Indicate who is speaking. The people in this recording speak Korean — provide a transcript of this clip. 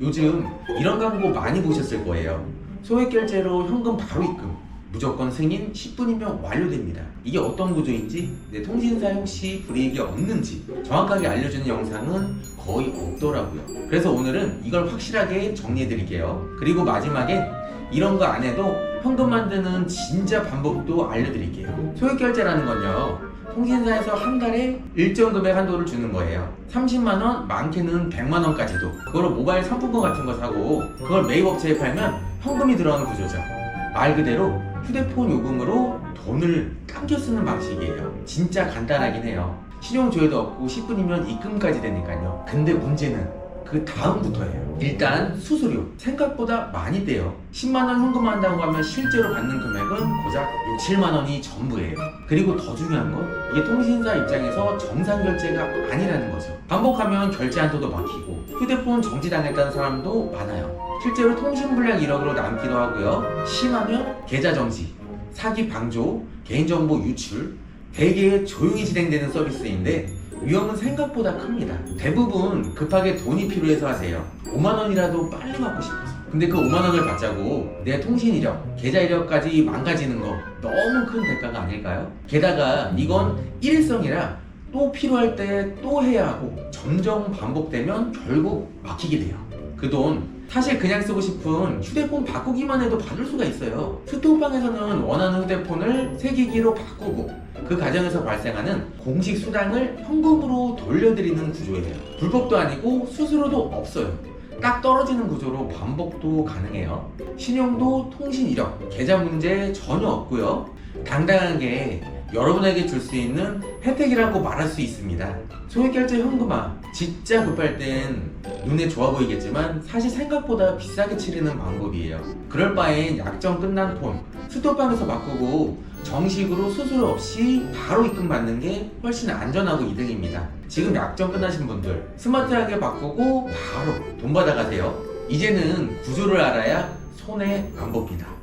Speaker 1: 요즘 이런 광고 많이 보셨을 거예요. 소액 결제로 현금 바로 입금. 무조건 승인 10분이면 완료됩니다. 이게 어떤 구조인지, 내 통신사 혹시 불이익이 없는지 정확하게 알려주는 영상은 거의 없더라고요. 그래서 오늘은 이걸 확실하게 정리해 드릴게요. 그리고 마지막에 이런 거 안 해도 현금 만드는 진짜 방법도 알려드릴게요. 소액 결제라는 건요. 통신사에서 한 달에 일정 금액 한도를 주는 거예요. 30만 원, 많게는 100만 원까지도. 그걸 모바일 상품권 같은 거 사고 그걸 매입 업체에 팔면 현금이 들어가는 구조죠. 말 그대로 휴대폰 요금으로 돈을 당겨 쓰는 방식이에요. 진짜 간단하긴 해요. 신용 조회도 없고 10분이면 입금까지 되니까요. 근데 문제는 그 다음부터예요. 일단 수수료 생각보다 많이 떼요. 10만 원 현금한다고 하면 실제로 받는 금액은 고작 6, 7만 원이 전부예요. 그리고 더 중요한 건 이게 통신사 입장에서 정상 결제가 아니라는 거죠. 반복하면 결제 한도도 막히고 휴대폰 정지당했다는 사람도 많아요. 실제로 통신 불량 1억으로 남기도 하고요. 심하면 계좌 정지, 사기 방조, 개인정보 유출, 대개 조용히 진행되는 서비스인데 위험은 생각보다 큽니다. 대부분 급하게 돈이 필요해서 하세요. 5만 원이라도 빨리 받고 싶어서. 근데 그 5만 원을 받자고 내 통신 이력, 계좌 이력까지 망가지는 거 너무 큰 대가가 아닐까요? 게다가 이건 일회성이라 또 필요할 때 또 해야 하고 점점 반복되면 결국 막히게 돼요. 그 돈 사실 그냥 쓰고 싶은 휴대폰 바꾸기만 해도 받을 수가 있어요. 스토방에서는 원하는 휴대폰을 새 기기로 바꾸고 그 과정에서 발생하는 공식 수당을 현금으로 돌려드리는 구조예요. 불법도 아니고 수수료도 없어요. 딱 떨어지는 구조로 반복도 가능해요. 신용도 통신 이력, 계좌 문제 전혀 없고요. 당당하게 여러분에게 줄 수 있는 혜택이라고 말할 수 있습니다. 소액결제 현금화 진짜 급할 땐 눈에 좋아 보이겠지만 사실 생각보다 비싸게 치르는 방법이에요. 그럴 바엔 약정 끝난 폰 스토방에서 바꾸고 정식으로 수수료 없이 바로 입금 받는 게 훨씬 안전하고 이득입니다. 지금 약정 끝나신 분들 스마트하게 바꾸고 바로 돈 받아가세요. 이제는 구조를 알아야 손해 안 봅니다.